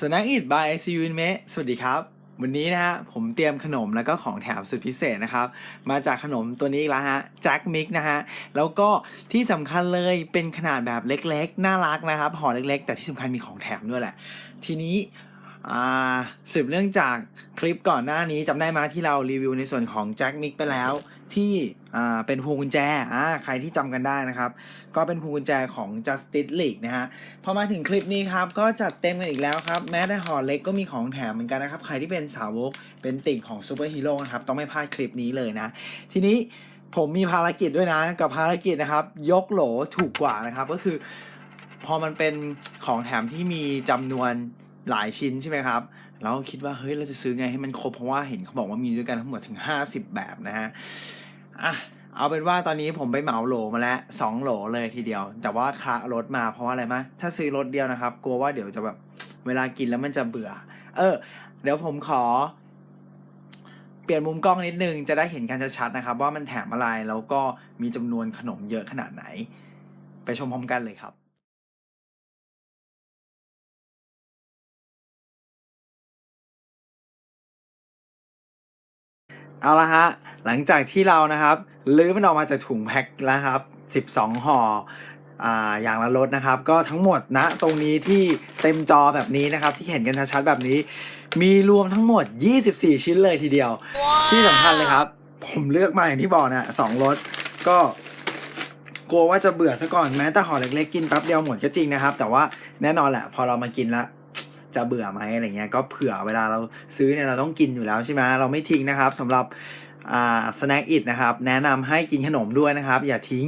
สน็คอิดบายไอซียูนเมสวัสดีครับ วันนี้นะฮะ ผมเตรียมขนมแล้วก็ของแถมสุดพิเศษนะครับ มาจากขนมตัวนี้อีกแล้วฮะแจ็คมิกนะฮะ แล้วก็ที่สำคัญเลยเป็นขนาดแบบเล็กๆ น่ารักนะครับห่อเล็กๆ แต่ที่สำคัญมีของแถมด้วยแหละ ทีนี้อ่าสืบเนื่องจากคลิปก่อนหน้านี้จำได้ไหมาที่เรารีวิวในส่วนของแจ็คมิกไปแล้ว ที่เป็นพวงกุญแจใครที่จำกันได้นะครับ ก็เป็นพวงกุญแจของ Justice League นะฮะพอมาถึงคลิปนี้ครับ ก็จัดเต็มกันอีกแล้วครับ แม้แต่ห่อเล็กก็มีของแถมเหมือนกันนะครับ ใครที่เป็นสาวกเป็นติ่งของซูเปอร์ฮีโร่นะครับ ต้องไม่พลาดคลิปนี้เลยนะ ทีนี้ผมมีภารกิจด้วยนะ กับภารกิจนะครับ ยกโหลถูกกว่านะครับ ก็คือ พอมันเป็นของแถมที่มีจำนวนหลายชิ้นใช่ไหมครับ เราคิดว่าเฮ้ยเราจะซื้อไงให้มันครบเพราะว่าเห็นเขาบอกว่ามีด้วยกันทั้งหมดถึง 50 แบบนะฮะอะเอาเป็นว่าตอนนี้ผมไปเหมาโหลมาแล้วสองโหลเลยทีเดียว แต่ว่าคละรถมาเพราะว่าอะไรมะถ้าซื้อรถเดียวนะครับ กลัวว่าเดี๋ยวจะแบบเวลากินแล้วมันจะเบื่อ เออ เดี๋ยวผมขอ เปลี่ยนมุมกล้องนิดนึง จะได้เห็นกันชัดๆนะครับ ว่ามันแถมอะไรแล้วก็มีจำนวนขนมเยอะขนาดไหน ไปชมพร้อมกันเลยครับ เอาละฮะ หลังจากที่เรานะครับลื้อมันออกมาจากถุงแพ็คแล้วครับ 12ห่ออ่าอย่างละรถนะครับ ก็ทั้งหมดนะตรงนี้ที่เต็มจอแบบนี้นะครับ ที่เห็นกันชัดๆแบบนี้ มีรวมทั้งหมด 24 ชิ้นเลยทีเดียว ที่สำคัญเลยครับ ผมเลือกมาอย่างที่บอกนะสองรสก็กลัวว่าจะเบื่อซะก่อนแม้แต่ห่อเล็กๆกินแป๊บเดียวหมดก็จริงนะครับ แต่ว่าแน่นอนแหละ พอเรามากินแล้ว จะเบื่อไหมอะไรเงี้ยก็เผื่อเวลาเราซื้อเนี่ยเราต้องกินอยู่แล้วใช่ไหมเราไม่ทิ้งนะครับสำหรับอ่าสแน็คอิดนะครับ แนะนำให้กินขนมด้วยนะครับ อย่าทิ้ง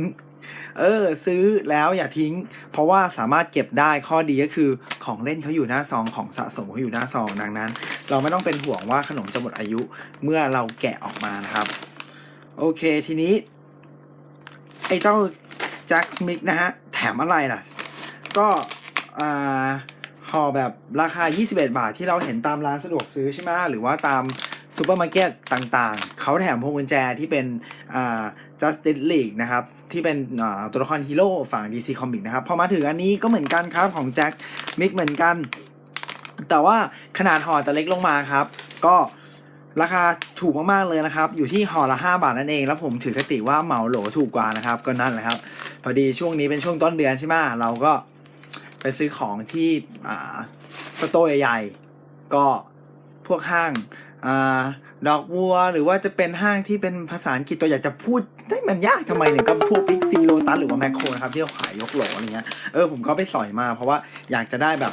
เออซื้อแล้วอย่าทิ้ง เพราะว่าสามารถเก็บได้ข้อดีก็คือของเล่นเขาอยู่หน้าซองของสะสมเขาอยู่หน้าซองดังนั้น เราไม่ต้องเป็นห่วงว่าขนมจะหมดอายุเมื่อเราแกะออกมานะครับ โอเคทีนี้ไอ้เจ้าแจ็คสมิกนะฮะแถมอะไรล่ะ ก็อ่า ห่อแบบราคา 21 บาทที่เราเห็นตามร้านสะดวกซื้อใช่ไหมหรือว่าตามซูเปอร์มาร์เก็ตต่างๆ เขาแถมพวงกุญแจที่เป็นอ่า Justice League นะครับ ที่เป็นตัวละครฮีโร่ฝั่ง DC Comics นะครับ พอมาถึงอันนี้ก็เหมือนกันครับของแจ็คมิกเหมือนกัน แต่ว่าขนาดห่อจะเล็กลงมาครับ ก็ราคาถูกมากๆเลยนะครับ อยู่ที่ห่อละ 5 บาทนั่นเอง แล้วผมถือกติว่าเหมาโหลถูกกว่านะครับ ก็นั่นแหละครับ พอดีช่วงนี้เป็นช่วงต้นเดือนใช่ไหมเราก็ ไปซื้อของที่สโตร์ใหญ่ๆ ก็พวกห้างอดอกบัวหรือว่าจะเป็นห้างที่เป็นภาษาอังกฤษตัวอยากจะพูดได้มันยากทำไมเนี่ยก็พวกพิกซีโลตัสหรือว่าแมคโครนะครับที่เขาขายยกโหลอะไรเงี้ยเออผมก็ไปสอยมาเพราะว่าอยากจะได้แบบ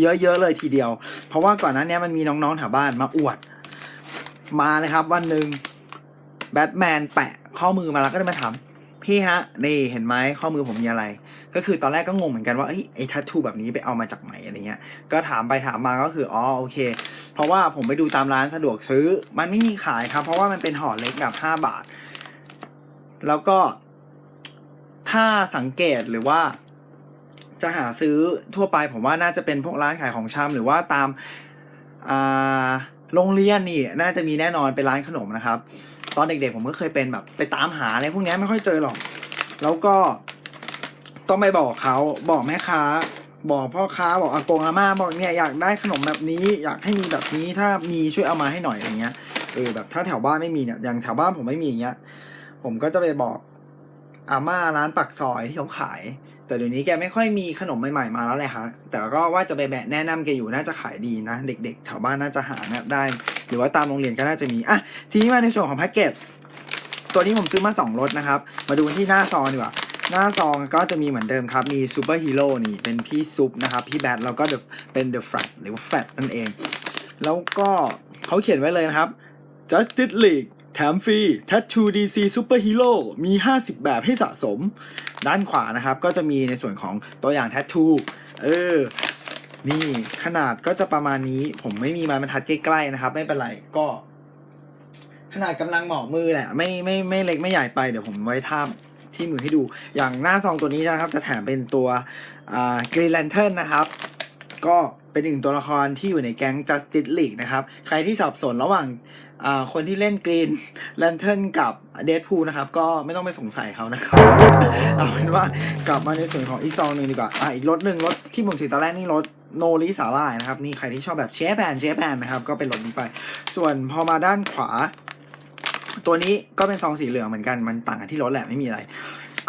เยอะๆเลยทีเดียว เพราะว่าก่อนหน้านี้มันมีน้องๆแถวบ้านมาอวด มาเลยครับ วันหนึ่งแบทแมนแปะข้อมือมาแล้วก็ได้มาถามพี่ฮะ นี่เห็นไหมข้อมือผมมีอะไร ก็คือตอนแรกก็งงเหมือนกันว่าไอ้ทัตทูแบบนี้ไปเอามาจากไหนอะไรเงี้ย ก็ถามไปถามมาก็คือ อ๋อ โอเค เพราะว่าผมไปดูตามร้านสะดวกซื้อ มันไม่มีขายครับ เพราะว่ามันเป็นห่อเล็กแบบห้าบาท แล้วก็ถ้าสังเกตหรือว่า จะหาซื้อทั่วไปผมว่าน่าจะเป็นพวกร้านขายของชำหรือว่าตามอ่าโรงเรียนนี่น่าจะมีแน่นอนเป็นร้านขนมนะครับ ตอนเด็กๆผมก็เคยเป็นแบบไปตามหาอะไรพวกนี้ไม่ค่อยเจอหรอก แล้วก็ ต้องไปบอกเขาบอกแม่ค้า บอกพ่อค้าบอกอากงอาม่าบอกเนี่ยอยากได้ขนมแบบนี้ อยากให้มีแบบนี้ถ้ามีช่วยเอามาให้หน่อยอะไรเงี้ยเออแบบถ้าแถวบ้านไม่มีเนี่ยอย่างแถวบ้านผมไม่มีอย่างเงี้ย ผมก็จะไปบอกอาม่าร้านปักซอยที่เขาขาย แต่เดี๋ยวนี้แกไม่ค่อยมีขนมใหม่ๆมาแล้วเลยฮะแต่ก็ว่าจะไปแบะแนะนำแกอยู่น่าจะขายดีนะ เด็กๆแถวบ้านน่าจะหาได้ หรือว่าตามโรงเรียนก็น่าจะมีอะทีนี้มาในส่วนของแพ็กเกจตัวนี้ผมซื้อมา2รสนะครับ มาดูที่หน้าซองดีกว่า หน้าซองก็จะมีเหมือนเดิมครับ มีซูเปอร์ฮีโร่นี่ เป็นพี่ซุปนะครับ พี่แบทแล้วก็ The เป็น The Flat หรือว่า Flat นั่นเอง แล้วก็เขาเขียนไว้เลยนะครับ Justice League แถมฟรี Tattoo DC Super Hero มี 50 แบบให้สะสม ด้านขวานะครับ ก็จะมีในส่วนของตัวอย่าง Tattoo เออ นี่ขนาดก็จะประมาณนี้ ผมไม่มีไม้บรรทัดใกล้ๆนะครับ ไม่เป็นไรก็ ขนาดกำลังเหมาะมือแหละ ไม่ไม่ไม่เล็กไม่ใหญ่ไปเดี๋ยวผมไว้ท่า ที่มือให้ดู อย่างหน้าซองตัวนี้นะครับ จะแถมเป็นตัวกรีแลนเทิร์นนะครับ ก็เป็นหนึ่งตัวละครที่อยู่ในแก๊ง Justice League นะครับ ใครที่สับสนระหว่างคนที่เล่นกรีนแลนเทิร์นกับเด p พูนะครับ ก็ไม่ต้องไปสงสัยเขานะครับ เอาเป็นว่ากลับมาในส่วนของอีกซองหนึ่งดีกว่าอะอีกรถหนึ่งรถที่ผมถือตอนแรกนี่รถโนริสาลายนะครับ นี่ใครที่ชอบแบบเชฟแบนเชฟแบนนะครับ ก็เป็นรถนี้ไป ส่วนพอมาด้านขวา ตัวนี้ก็เป็นซองสีเหลืองเหมือนกัน มันต่างกันที่รถแหละไม่มีอะไร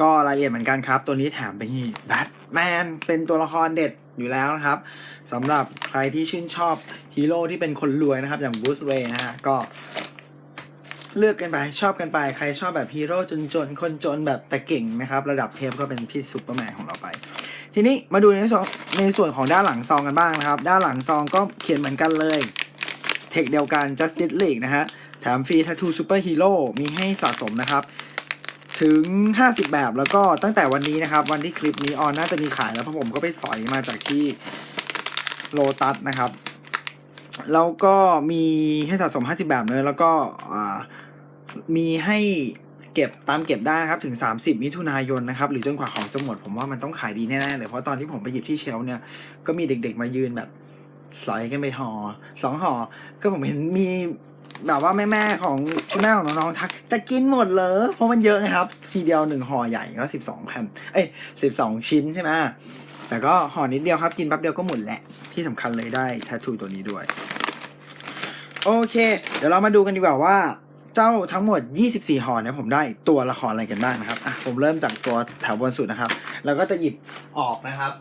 ก็รายละเอียดเหมือนกันครับ ตัวนี้แถมไปนี่แบทแมนเป็นตัวละครเด็ดอยู่แล้วนะครับสำหรับใครที่ชื่นชอบฮีโร่ที่เป็นคนรวยนะครับ อย่างบูสเรย์นะฮะก็เลือกกันไปชอบกันไป ใครชอบแบบฮีโร่จนๆ คนจนแบบแต่เก่งนะครับ ระดับเทพก็เป็นพี่ซุปเปอร์แมนของเราไป ทีนี้มาดูในส่วนในส่วนของด้านหลังซองกันบ้างนะครับ ด้านหลังซองก็เขียนเหมือนกันเลย เทคเดียวกัน Justice League นะฮะ แถมฟรี Tattoo Super Hero มีให้สะสมนะครับ ถึง 50 แบบแล้วก็ตั้งแต่วันนี้นะครับ วันที่คลิปนี้ออนน่าจะมีขายแล้วเพราะผมก็ไปสอยมาจากที่โลตัสนะครับ แล้วก็มีให้สะสม 50 แบบเลยแล้วก็มีให้เก็บตามเก็บได้นะครับถึง 30 มิถุนายนนะครับหรือจนกว่าของจะหมดผมว่ามันต้องขายดีแน่ๆเลยเพราะตอนที่ผมไปหยิบที่เชลเนี่ยก็มีเด็กๆมายืนแบบสอยกันไปห่อสองห่อก็ผมเห็นมี แบบว่าแม่ๆของคุณแม่ของน้องๆทัก จะกินหมดเลยเพราะมันเยอะไงครับ ทีเดียวหนึ่งห่อใหญ่ก็สิบสองแผ่นเอ้ยสิบสองชิ้นใช่ไหมแต่ก็ห่อนิดเดียวครับ กินแป๊บเดียวก็หมดแหละ ที่สำคัญเลยได้แททูตัวนี้ด้วย โอเค เดี๋ยวเรามาดูกันดีกว่าว่า เจ้าทั้งหมด 24ห่อเนี่ยผมได้ตัวละครอะไรกันบ้างนะครับอะผมเริ่มจากตัวแถวบนสุดนะครับ แล้วก็จะหยิบออกนะครับ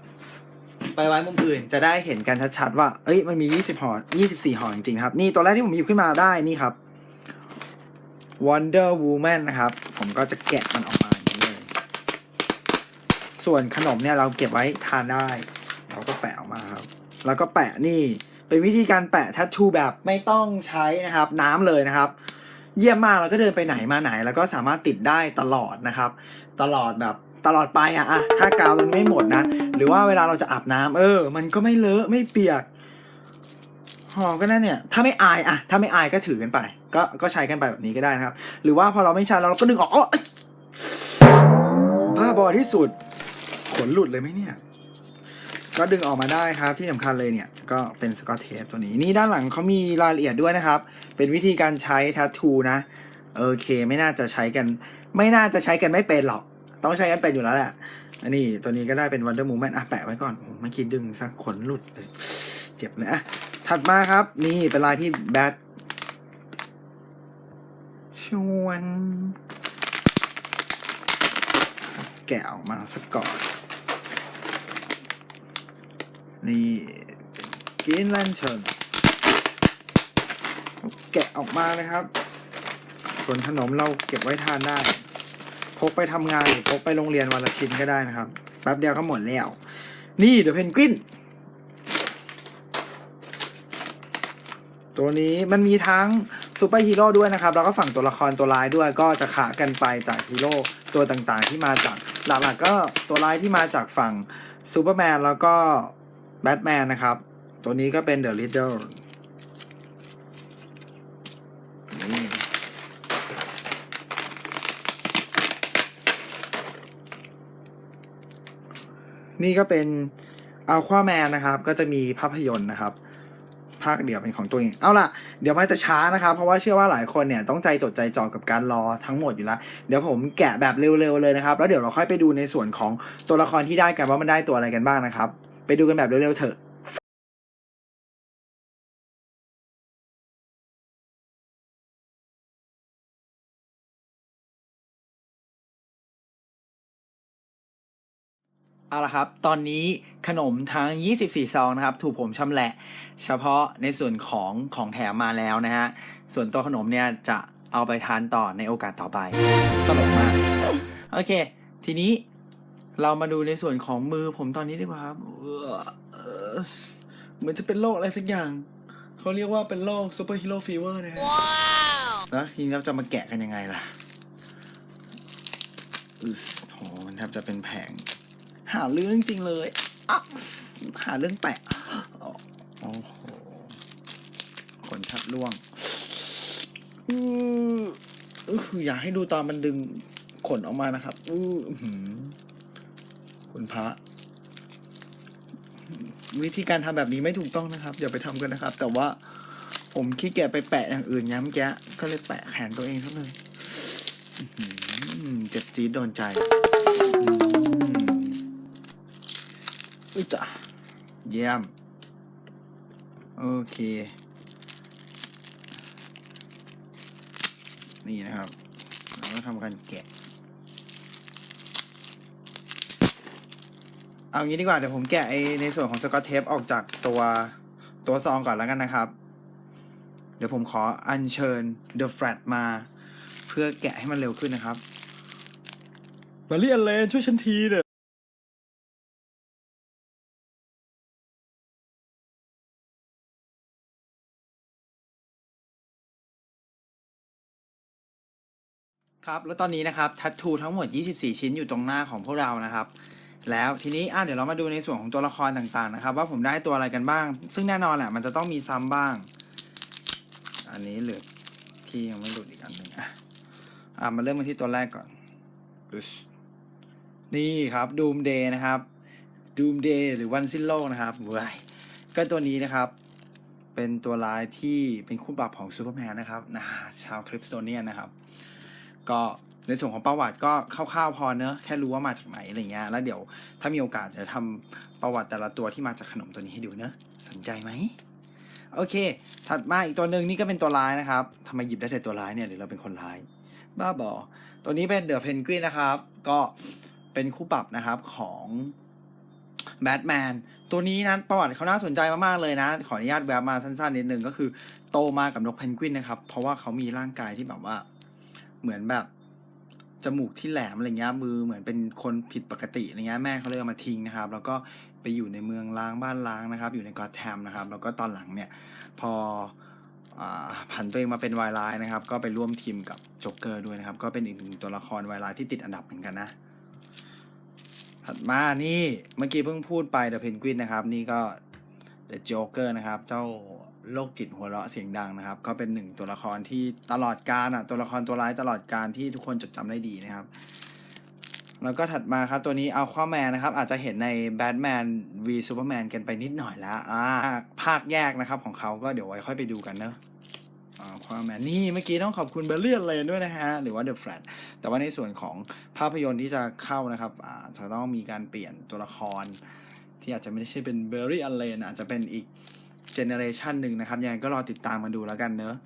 ไปไว้มุมอื่นจะได้เห็นกันชัดๆว่า เอ้ย มันมี 20ห่อ24ห่อจริงๆครับ นี่ตัวแรกที่ผมหยิบขึ้นมาได้นี่ครับ Wonder Woman นะครับ ผมก็จะแกะมันออกมาอย่างนี้เลย ส่วนขนมเนี่ยเราเก็บไว้ทานได้ เราก็แปะออกมาครับ แล้วก็แปะนี่ เป็นวิธีการแปะทัตทูแบบไม่ต้องใช้นะครับ น้ำเลยนะครับ เยี่ยมมากเราก็เดินไปไหนมาไหน แล้วก็สามารถติดได้ตลอดนะครับ ตลอดแบบ ตลอดไปอะอะถ้ากาวตรงนี้ไม่หมดนะ หรือว่าเวลาเราจะอาบน้ำเออ มันก็ไม่เลอะไม่เปียกห่อก็นั่นเนี่ย ถ้าไม่อายอะถ้าไม่อายก็ถือกันไป ก็ก็ใช้กันไปแบบนี้ก็ได้นะครับ หรือว่าพอเราไม่ใช้แล้วเราก็ดึงออกอ๋อเอ้ยบ้าบอที่สุด ขนหลุดเลยไหมเนี่ยก็ดึงออกมาได้ครับที่สำคัญเลยเนี่ย ก็เป็นสกอตเทปตัวนี้นี่ด้านหลังเขามีรายละเอียดด้วยนะครับ เป็นวิธีการใช้ทัตทูนะ โอเค ไม่น่าจะใช้กัน ไม่น่าจะใช้กันไม่เป็นหรอก ต้องใช้กันเป็นอยู่แล้วแหละ อันนี้ตัวนี้ก็ได้เป็น Wonder Woman อะแปะไว้ก่อนโอ้เมื่อกี้ดึงสักขนหลุดเลย เจ็บเลยอะถัดมาครับ นี่เป็นลายที่แบทชวน แกะออกมาสักก่อน นี่กินแลนเทิร์นแกะออกมาเลยครับ ส่วนขนมเราเก็บไว้ทานได้ พกไปทำงานหรือพกไปโรงเรียนวันละชิ้นก็ได้นะครับ แป๊บเดียวก็หมดแล้ว นี่เดอะเพนกวินตัวนี้มันมีทั้งซูเปอร์ฮีโร่ด้วยนะครับ แล้วก็ฝั่งตัวละครตัวร้ายด้วยก็จะขากันไปจากฮีโร่ตัวต่างๆ ที่มาจากหลักๆก็ตัวร้ายที่มาจากฝั่งซูเปอร์แมนแล้วก็แบทแมนนะครับ ตัวนี้ก็เป็นเดอะลิ d เดิล นี่ก็เป็นอัลควาแมนนะครับ ก็จะมีภาพยนตร์นะครับ ภาคเดียวเป็นของตัวเอง เอาล่ะ เดี๋ยวมันจะช้านะครับ เพราะว่าเชื่อว่าหลายคนเนี่ยต้องใจจดใจจ่อกับการรอทั้งหมดอยู่แล้ว เดี๋ยวผมแกะแบบเร็วๆเลยนะครับ แล้วเดี๋ยวเราค่อยไปดูในส่วนของตัวละครที่ได้กันว่ามันได้ตัวอะไรกันบ้างนะครับ ไปดูกันแบบเร็วๆเถอะ เอาละครับ ตอนนี้ขนมทั้ง 24 ซองนะครับ ถูกผมชำแหละ เฉพาะในส่วนของของแถมมาแล้วนะฮะ ส่วนตัวขนมเนี่ยจะเอาไปทานต่อในโอกาสต่อไป ตลกมาก โอเค ทีนี้เรามาดูในส่วนของมือผมตอนนี้ดีกว่าครับเออเออเหมือนจะเป็นโรคอะไรสักอย่าง เขาเรียกว่าเป็นโรคซูเปอร์ฮีโร่ฟีเวอร์นะฮะแล้วทีนี้เราจะมาแกะกันยังไงล่ะอือโหมันแทบจะเป็นแผง หาเรื่องจริงเลยอักหาเรื่องแปะโอ้โหขนชัดล่วงอืออยากให้ดูตอนมันดึงขนออกมานะครับ อือคุณพระวิธีการทำแบบนี้ไม่ถูกต้องนะครับ อย่าไปทำกันนะครับ แต่ว่าผมขี้เกียจไปแปะอย่างอื่นย้ำแกะก็เลยแปะแขนตัวเองซะเลยอื้อหือเจ็บจี๊ดโดนใจ อืมอุ้ยจ้ะเยี่ยม โอเค นี่นะครับ เราก็ทำการแกะ เอางี้ดีกว่า เดี๋ยวผมแกะไอในส่วนของสกอตเทปออกจากตัวตัวซองก่อนแล้วกันนะครับ เดี๋ยวผมขออัญเชิญ The Flat มา เพื่อแกะให้มันเร็วขึ้นนะครับมาเรียนเลนช่วยฉันทีเด้อ ครับแล้วตอนนี้นะครับทัตทูทั้งหมด 24 ชิ้นอยู่ตรงหน้าของพวกเรานะครับ แล้วทีนี้อะเดี๋ยวเรามาดูในส่วนของตัวละครต่างๆนะครับ ว่าผมได้ตัวอะไรกันบ้าง ซึ่งแน่นอนแหละมันจะต้องมีซ้ำบ้าง อันนี้เหลือที่ยังไม่หลุดอีกอันหนึ่งอะอะมาเริ่มกันที่ตัวแรกก่อนนี่ครับดูมเดย์นะครับดูมเดย์หรือวันสิ้นโลกนะครับเว้ยก็ตัวนี้นะครับ เป็นตัวร้ายที่เป็นคู่ปรับของซูเปอร์แมนนะครับนะชาวคริปโตเนียนนะครับ ก็ในส่วนของประวัติก็คร่าวๆพอเนอะแค่รู้ว่ามาจากไหนอะไรเงี้ยแล้วเดี๋ยวถ้ามีโอกาสจะทำประวัติแต่ละตัวที่มาจากขนมตัวนี้ให้ดูเนอะสนใจไหมโอเค ถัดมาอีกตัวหนึ่งนี่ก็เป็นตัวร้ายนะครับทำไมหยิบได้แต่ตัวร้ายเนี่ยหรือเราเป็นคนร้าย บ้าบอ ตัวนี้เป็นเดอะเพนกวินนะครับ ก็เป็นคู่ปรับนะครับของแบทแมนตัวนี้นั้นประวัติเขาน่าสนใจมากๆเลยนะ ขออนุญาตแวบมาสั้นๆนิดนึงก็คือโตมากับนกเพนกวินนะครับ เพราะว่าเขามีร่างกายที่แบบว่า เหมือนแบบจมูกที่แหลมอะไรเงี้ยมือเหมือนเป็นคนผิดปกติอะไรเงี้ยแม่เขาเลยเอามาทิ้งนะครับ แล้วก็ไปอยู่ในเมืองล้างบ้านล้างนะครับ อยู่ในกอตแทมนะครับ แล้วก็ตอนหลังเนี่ยพอผันตัวเองมาเป็นวายร้ายนะครับ ก็ไปร่วมทีมกับโจ๊กเกอร์ด้วยนะครับ ก็เป็นอีกหนึ่งตัวละครวายร้ายที่ติดอันดับเหมือนกันนะ ถัดมานี่เมื่อกี้เพิ่งพูดไปเดอะเพนกวินนะครับ นี่ก็เดอะโจ๊กเกอร์นะครับ เจ้า โรคจิตหัวเราะเสียงดังนะครับ ก็เป็นหนึ่งตัวละครที่ตลอดการอะตัวละครตัวร้ายตลอดการที่ทุกคนจดจำได้ดีนะครับ แล้วก็ถัดมาครับตัวนี้เอาข้าแมนนะครับ อาจจะเห็นในแบทแมนวีซูเปอร์แมนกันไปนิดหน่อยแล้วอ่าภาคแยกนะครับของเขาก็เดี๋ยวไว้ค่อยไปดูกันเนอะอ่าความแมนนี่เมื่อกี้ต้องขอบคุณเบลเลียนเลนด้วยนะฮะ หรือว่า The Flat แต่ว่าในส่วนของภาพยนตร์ที่จะเข้านะครับอาจะต้องมีการเปลี่ยนตัวละคร ที่อาจจะไม่ใช่เป็นเบอร์รี่อัลเลนอาจจะเป็นอีก เจเนอเรชันหนึ่งนะครับ ยังไงก็รอติดตามมาดูแล้วกันเนอะ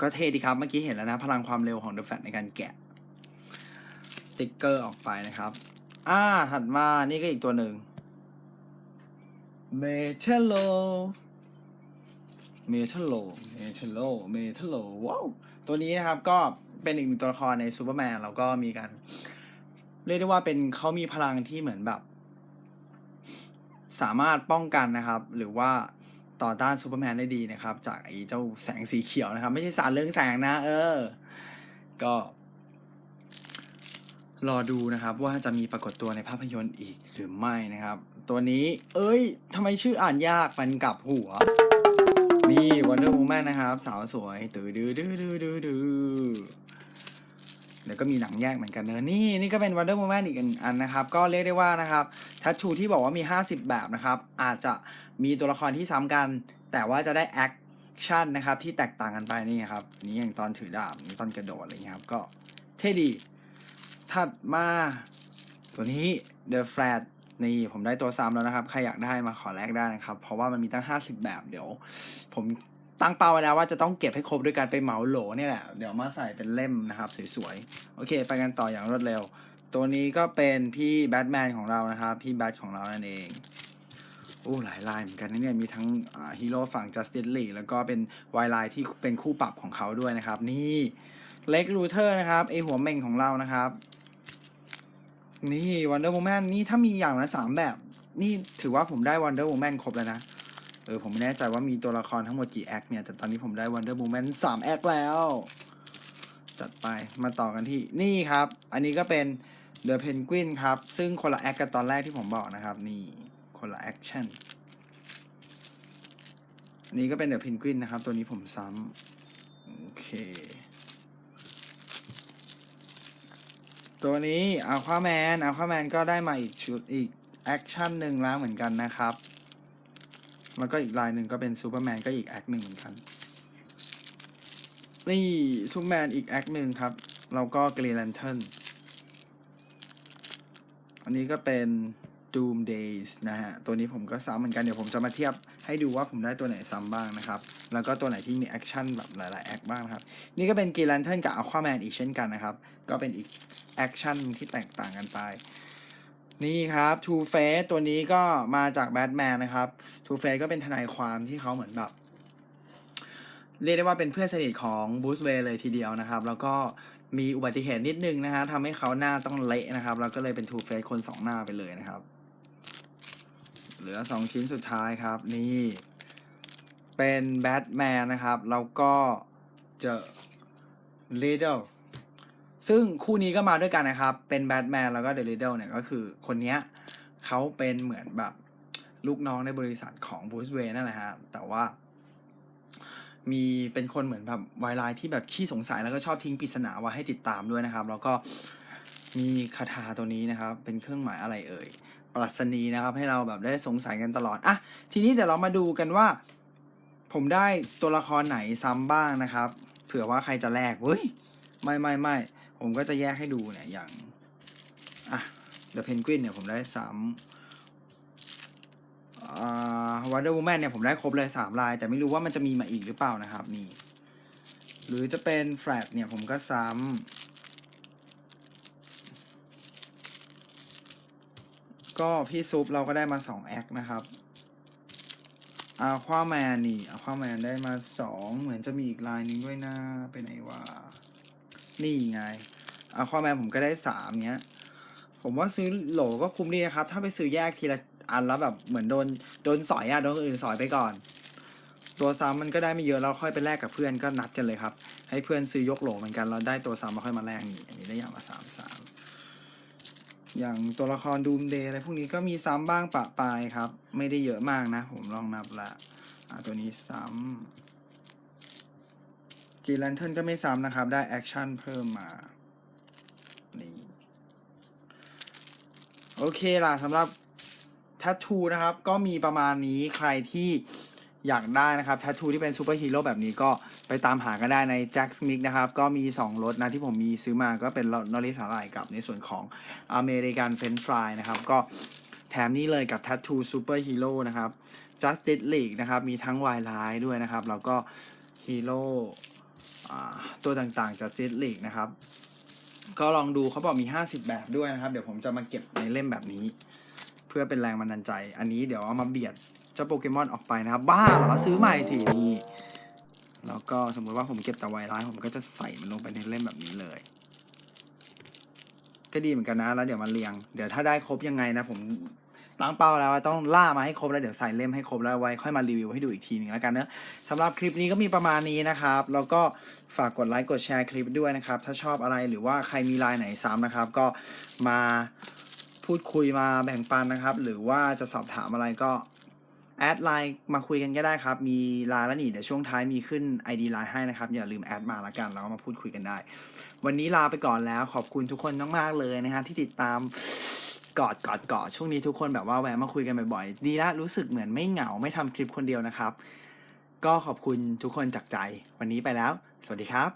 ก็เท่ดีครับ เมื่อกี้เห็นแล้วนะ พลังความเร็วของ The Fat ในการแกะ สติกเกอร์ออกไปนะครับ อ่า ถัดมา นี่ก็อีกตัวหนึ่งเมทัลโลเมทัลโลเมทัลโลเมทัลโลว้าว ตัวนี้นะครับก็เป็นอีกหนึ่งตัวละครในซูเปอร์แมนแล้วก็มีการ เรียกได้ว่าเป็นเขามีพลังที่เหมือนแบบ สามารถป้องกันนะครับ หรือว่าต่อต้านซูเปอร์แมนได้ดีนะครับ จากไอ้เจ้าแสงสีเขียวนะครับ ไม่ใช่สารเรืองแสงนะ เออ ก็ รอดูนะครับ ว่าจะมีปรากฏตัวในภาพยนตร์อีกหรือไม่นะครับ ตัวนี้ เอ้ยทำไมชื่ออ่านยากมันกลับหัว นี่ Wonder Woman นนะครับ สาวสวย ตือดือดื้อดื้อดื้อดื้อ เดี๋ยวก็มีหนังแยกเหมือนกันเนอะนี่นี่ก็เป็น Wonder Woman อีกอันนะครับ ก็เรียกได้ว่านะครับทัชชูที่บอกว่ามี 50 แบบนะครับ อาจจะมีตัวละครที่ซ้ำกัน แต่ว่าจะได้แอคชั่นนะครับที่แตกต่างกันไปนี่ครับนี่อย่างตอนถือดาบนี่ตอนกระโดดอะไรเงี้ยครับก็เท่ดีถัดมาตัวนี้ The Flat นี่ผมได้ตัวซ้ำแล้วนะครับ ใครอยากได้มาขอแลกได้นะครับ เพราะว่ามันมีตั้ง 50 แบบเดี๋ยว ผม ตั้งเป้าไว้แล้วว่าจะต้องเก็บให้ครบด้วยการไปเหมาโหลนี่แหละ เดี๋ยวมาใส่เป็นเล่มนะครับสวยๆ โอเค ไปกันต่ออย่างรวดเร็ว ตัวนี้ก็เป็นพี่แบทแมนของเรานะครับ พี่แบทของเรานั่นเองโอ้หลายลายเหมือนกันนะเนี่ยมีทั้งฮีโร่ฝั่ง Justice League แล้วก็เป็นวายไลน์ที่เป็นคู่ปรับของเขาด้วยนะครับ นี่เล็กลูเทอร์นะครับไอหัวเม่งของเรานะครับ นี่ Wonder Woman นี่ถ้ามีอย่างละสามแบบ นี่ถือว่าผมได้ Wonder Woman ครบแล้วนะ เออผมไม่แน่ใจว่ามีตัวละครทั้งหมดกี่แอคเนี่ย แต่ตอนนี้ผมได้ Wonder Woman สามแอคแล้ว จัดไปมาต่อกันที่นี่ครับ อันนี้ก็เป็น The Penguin ครับ ซึ่งคนละแอคกันตอนแรกที่ผมบอกนะครับ นี่คนละแอคชั่นอันนี้ก็เป็น The Penguin นะครับ ตัวนี้ผมซ้ำโอเค ตัวนี้อัลควาแมนอัลควาแมนก็ได้มาอีกชุดอีกแอคชั่นหนึ่งแล้วเหมือนกันนะครับ แล้วก็อีกลายหนึ่งก็เป็นซูเปอร์แมนก็อีกแอคหนึ่งเหมือนกัน นี่ซูเปอร์แมนอีกแอคหนึ่งครับ แล้วก็กรีแลนเทิร์นอันนี้ก็เป็น Doom Days นะฮะ ตัวนี้ผมก็ซ้ำเหมือนกัน เดี๋ยวผมจะมาเทียบให้ดูว่าผมได้ตัวไหนซ้ำบ้างนะครับ แล้วก็ตัวไหนที่มีแอคชั่นแบบหลายๆแอคบ้างครับ นี่ก็เป็นกรีแลนเทิร์นกับ Aquaman อีกเช่นกันนะครับ ก็เป็นอีกแอคชั่นที่แตกต่างกันไป นี่ครับ Two Face ตัวนี้ก็มาจากแบทแมนนะครับ Two Face ก็เป็นทนายความที่เขาเหมือนแบบ เรียกได้ว่าเป็นเพื่อนสนิทของบูสเวย์เลยทีเดียวนะครับ แล้วก็มีอุบัติเหตุนิดนึงนะฮะทำให้เขาหน้าต้องเละนะครับ แล้วก็เลยเป็น Two Face คนสองหน้าไปเลยนะครับ เหลือสองชิ้นสุดท้ายครับ นี่ เป็นแบทแมนนะครับ แล้วก็เจอ Riddle ซึ่งคู่นี้ก็มาด้วยกันนะครับ เป็นแบทแมนแล้วก็เดลิเดลเนี่ยก็คือคนเนี้ยเขาเป็นเหมือนแบบลูกน้องในบริษัทของบูสเวย์นั่นแหละฮะ แต่ว่า มีเป็นคนเหมือนแบบวายไลน์ที่แบบขี้สงสัยแล้วก็ชอบทิ้งปริศนาไว้ให้ติดตามด้วยนะครับ แล้วก็มีคาถาตัวนี้นะครับ เป็นเครื่องหมายอะไรเอ่ย ปรัชนีนะครับ ให้เราแบบได้สงสัยกันตลอด อะ ทีนี้เดี๋ยวเรามาดูกันว่า ผมได้ตัวละครไหนซ้ำบ้างนะครับ เผื่อว่าใครจะแลกเฮ้ย ไม่ไม่ไม่ ผมก็จะแยกให้ดูเนี่ยอย่างอะ The Penguin เนี่ยผมได้ซ้ำอ่า Wonder Woman เนี่ยผมได้ครบเลยสามลาย แต่ไม่รู้ว่ามันจะมีมาอีกหรือเปล่านะครับนี่หรือจะเป็น Flat เนี่ยผมก็ซ้ำก็พี่ซุปเราก็ได้มาสองแอคนะครับอาควาแมนนี่อาควาแมนได้มาสองเหมือนจะมีอีกลายหนึงด้วยนะไปไหนวะ นี่ไงอาควาแมนผมก็ได้สามเนี้ย ผมว่าซื้อโหลก็คุ้มดีนะครับ ถ้าไปซื้อแยกทีละอันแล้วแบบเหมือนโดนโดนสอยอะโดนอื่นสอยไปก่อน ตัวซ้ำมันก็ได้ไม่เยอะแล้วค่อยไปแลกกับเพื่อนก็นัดกันเลยครับ ให้เพื่อนซื้อยกโหลเหมือนกันเราได้ตัวซ้ำมาค่อยมาแลกนี่อันนี้ได้อย่างละสามสามอย่างตัวละครดูมเดย์อะไรพวกนี้ก็มีซ้ำบ้างปะปายครับ ไม่ได้เยอะมากนะ ผมลองนับละอ่าตัวนี้ซ้ำ กีแลนเทิร์นก็ไม่ซ้ำนะครับ ได้แอคชั่นเพิ่มมา นี่ โอเคล่ะสำหรับ t ท t ทูนะครับ ก็มีประมาณนี้ใครที่อยากได้นะครับ t ท t ทูที่เป็นซูเปอร์ฮีโร่แบบนี้ก็ไปตามหากันได้ใน Jack Smith นะครับ ก็มี 2รสนะที่ผมมีซื้อมาก็เป็นนอริสาหร่ายกับในส่วนของอเมริกันเฟนฟรายนะครับ ก็แถมนี้เลยกับ Tattoo Super Hero นะครับ Justice League นะครับ มีทั้งวายไลน์ด้วยนะครับ แล้วก็ฮีโร่ ตัวต่างๆ Justice League นะครับ ก็ลองดูเขาบอกมี 50 แบบด้วยนะครับ เดี๋ยวผมจะมาเก็บในเล่มแบบนี้ เพื่อเป็นแรงบันดาลใจ อันนี้เดี๋ยวเอามาเบียดเจ้าโปเกมอนออกไปนะครับ บ้าเหรอซื้อใหม่สินี่แล้วก็สมมุติว่าผมเก็บแต่ไวร้ายผมก็จะใส่มันลงไปในเล่มแบบนี้เลย ก็ดีเหมือนกันนะแล้วเดี๋ยวมาเรียง เดี๋ยวถ้าได้ครบยังไงนะผม ตั้งเป้าแล้วว่าต้องล่ามาให้ครบแล้วเดี๋ยวใส่เล่มให้ครบแล้วไว้ค่อยมารีวิวให้ดูอีกทีหนึ่งแล้วกันเนอะสำหรับคลิปนี้ก็มีประมาณนี้นะครับแล้วก็ฝากกดไลค์กดแชร์คลิปด้วยนะครับ ถ้าชอบอะไรหรือว่าใครมีไลน์ไหนซ้ำนะครับ ก็มาพูดคุยมาแบ่งปันนะครับ หรือว่าจะสอบถามอะไรก็แอดไลน์มาคุยกันก็ได้ครับ มีไลน์แล้วนี่เดี๋ยวช่วงท้ายมีขึ้น ID ไลน์ให้นะครับ อย่าลืมแอดมาละกันแล้วมาพูดคุยกันได้ วันนี้ลาไปก่อนแล้วขอบคุณทุกคนมากๆเลยนะฮะที่ติดตาม กอดกอดกอดช่วงนี้ทุกคนแบบว่าแวะมาคุยกันบ่อยๆ ดีละรู้สึกเหมือนไม่เหงาไม่ทำคลิปคนเดียวนะครับ ก็ขอบคุณทุกคนจากใจ วันนี้ไปแล้ว สวัสดีครับ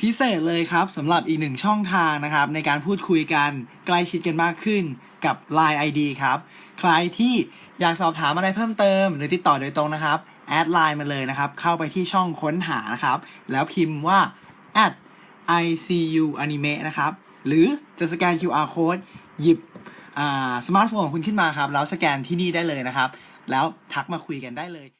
พิเศษเลยครับสำหรับอีกหนึ่งช่องทางนะครับ ในการพูดคุยกันใกล้ชิดกันมากขึ้นกับ Line ID ครับ ใครที่อยากสอบถามอะไรเพิ่มเติม หรือติดต่อโดยตรงนะครับแอดไลน์มาเลยนะครับ เข้าไปที่ช่องค้นหานะครับ แล้วพิมพ์ว่า at icu anime นะครับ หรือจะสแกน QR code หยิบสมาร์ทโฟนของคุณขึ้นมาครับ แล้วสแกนที่นี่ได้เลยนะครับ แล้วทักมาคุยกันได้เลย